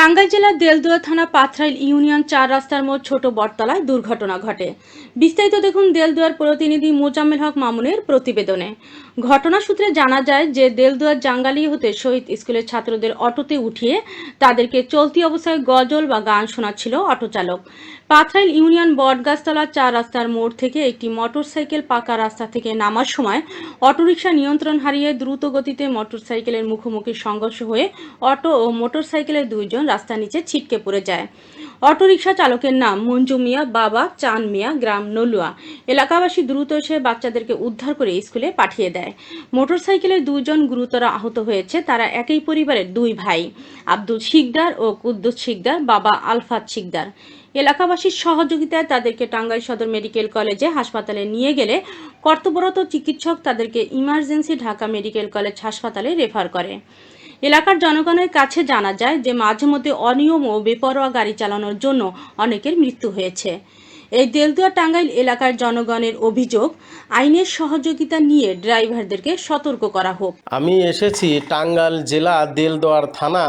টাঙ্গাইল জেলার দেলদুয়া থানা পাথরাইল ইউনিয়ন চার রাস্তার মোড় ছোট বটতলায় দুর্ঘটনা ঘটে। বিস্তারিত দেখুন দেলদুয়ার প্রতিনিধি মোজাম্মেল হক মামুনের প্রতিবেদনে। ঘটনা সূত্রে জানা যায় যে দেলদুয়ার জাঙ্গালি হতে শহীদ স্কুলের ছাত্রদের অটোতে উঠিয়ে তাদেরকে চলতি অবস্থায় গজল বা গান শোনাচ্ছিল অটো চালক পাথরাইল ইউনিয়ন বটগাছতলা চার রাস্তার মোড় থেকে একটি মোটরসাইকেল পাকা রাস্তা থেকে নামার সময় অটোরিকশা নিয়ন্ত্রণ হারিয়ে দ্রুত গতিতে মোটরসাইকেলের মুখোমুখি সংঘর্ষ হয়ে অটো ও মোটরসাইকেলের দুইজন রাস্তার নিচে ছিটকে পড়ে যায়। অটোরিকশা চালকের নাম মঞ্জু মিয়া, বাবা চান মিয়া, গ্রাম নলুয়া। এলাকাবাসী দ্রুত এসে বাচ্চাদেরকে উদ্ধার করে স্কুলে পাঠিয়ে দেয়। মোটরসাইকেলের দুজন গুরুতর আহত হয়েছে, তারা একই পরিবারের দুই ভাই, আব্দুল শিকদার ও কুদ্দুস শিকদার, বাবা আলফাত শিকদার। এলাকাবাসীর সহযোগিতায় তাদেরকে টাঙ্গাইল সদর মেডিকেল কলেজে হাসপাতালে নিয়ে গেলে কর্তব্যরত চিকিৎসক তাদেরকে ইমার্জেন্সি ঢাকা মেডিকেল কলেজ হাসপাতালে রেফার করে। এলাকার জনগণের কাছে জানা যায় যে মাঝে মধ্যে অনিয়ম ও বেপরোয়া গাড়ি চালানোর জন্য অনেকের মৃত্যু হয়েছে। এই দেলদুয়া টাঙ্গাইল এলাকার জনগণের অভিযোগ, আইনের সহযোগিতা নিয়ে ড্রাইভারদেরকে সতর্ক করা হোক। আমি এসেছি টাঙ্গাইল জেলা দেলদোয়ার থানা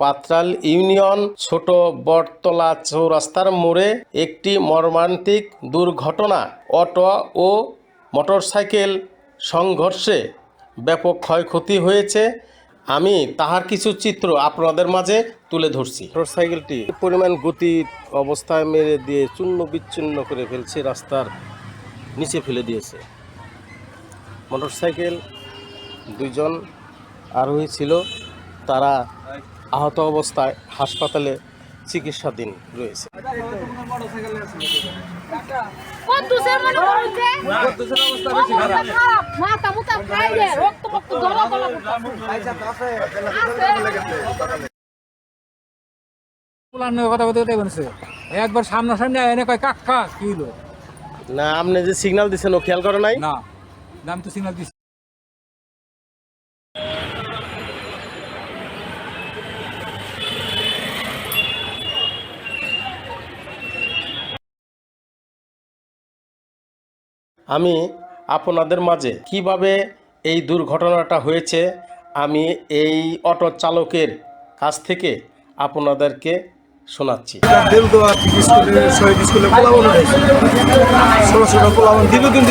পাত্রাল ইউনিয়ন ছোট বটতলা চৌরাস্তার মোড়ে একটি মর্মান্তিক দুর্ঘটনা, অটো ও মোটরসাইকেল সংঘর্ষে ব্যাপক ক্ষয়ক্ষতি হয়েছে। আমি তাহার কিছু চিত্র আপনাদের মাঝে তুলে ধরছি। মোটরসাইকেলটি পরিমাণ গতি অবস্থায় মেরে দিয়ে চূর্ণ বিচ্ছিন্ন করে ফেলছে, রাস্তার নিচে ফেলে দিয়েছে। মোটরসাইকেল দুইজন আরোহী ছিল, তারা আহত অবস্থায় হাসপাতালে চিকিৎসাধীন রয়েছে। মনে একবার সামনাসামনি এনে কয় কাকা কি হলো না আপনি যে সিগন্যাল দিচ্ছেন ও খেয়াল করে নাই? না নাম তো সিগনাল দিছি। আমি আপনাদের মাঝে কীভাবে এই দুর্ঘটনাটা হয়েছে, আমি এই অটো চালকের কাছ থেকে আপনাদেরকে শোনাচ্ছি। স্কুলে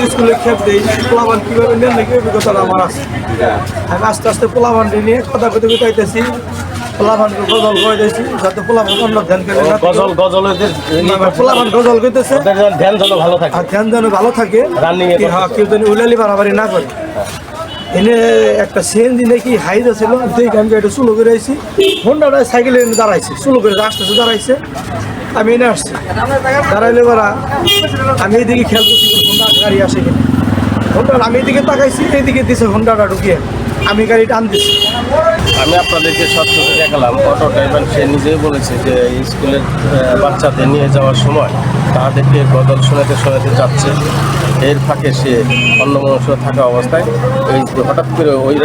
স্কুলে কীভাবে আমার আস্তে আস্তে পোলাবান নিয়ে কথা কথা কথাইতেছি পোলাবানকে গজল করে দিয়েছি যাতে অন্য ধ্যান করে গজল গজল পোলাবান গজল করতেছে ধ্যান যেন ভালো থাকে। ধ্যান যেন ভালো থাকে হ্যাঁ কেউ যেন উলালি বাড়াবাড়ি না করে। এনে একটা সিএনজি নাকি হাইজ ছিল দেখে আমি এটা চুলো করে আইছি। হোন্ডাটা সাইকেলে এনে দাঁড়াইছে চুলো করে আসতেছে দাঁড়াইছে। আমি এনে আসছি। দাঁড়াইলে বারা আমি এইদিকে খেয়াল করছি যে হোন্ডা গাড়ি আসে কিনা। হোন্ডা আমি তাকাইছি দিছে হোন্ডাটা ঢুকিয়ে। আমি গাড়ি টান দিছি। আমি আপনাদেরকে সত্য দেখালাম। অটো ড্রাইভার সে নিজেই বলেছে যে স্কুলের বাচ্চাদের নিয়ে যাওয়ার সময় তাদেরকে গদল শোনাতে শোনাতে যাচ্ছে। এর ফাঁকে সে অন্য অন্যমনস্ক থাকা অবস্থায় এই হঠাৎ করে ওই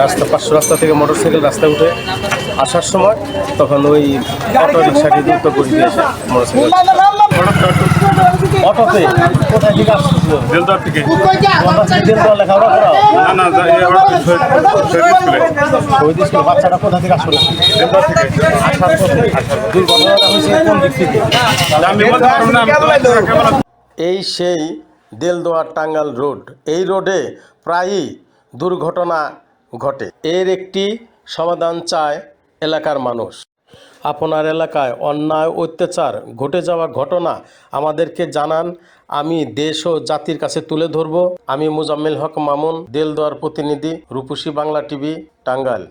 রাস্তা পাঁচশো রাস্তা থেকে মোটরসাইকেল রাস্তায় উঠে আসার সময় তখন ওই অটো রিক্সাটি দ্রুত করে দিয়েছে মোটরসাইকেল অটোতে। কোথায় থেকে আসছিল দেলদার থেকে। লেখাপড়া করাও? না না শহীদ স্কুলে বাচ্চাটা কোথা থেকে আসলো দেলদার থেকে আসার পথে দুর্ঘটনাটা হয়েছে কোন দিক থেকে। আমি বলতে পারব না আমি তো ক্যামেরা এই সেই দেলদোয়ার টাঙ্গাল রোড। এই রোডে প্রায়ই দুর্ঘটনা ঘটে। এর একটি সমাধান চায় এলাকার মানুষ। আপনার এলাকায় অন্যায়, অত্যাচার ঘটে যাওয়া ঘটনা আমাদেরকে জানান। আমি দেশ ও জাতির কাছে তুলে ধরব। আমি মুজাম্মেল হক মামুন, দেলদোয়ার প্রতিনিধি, রূপসী বাংলা টিভি, টাঙ্গাইল।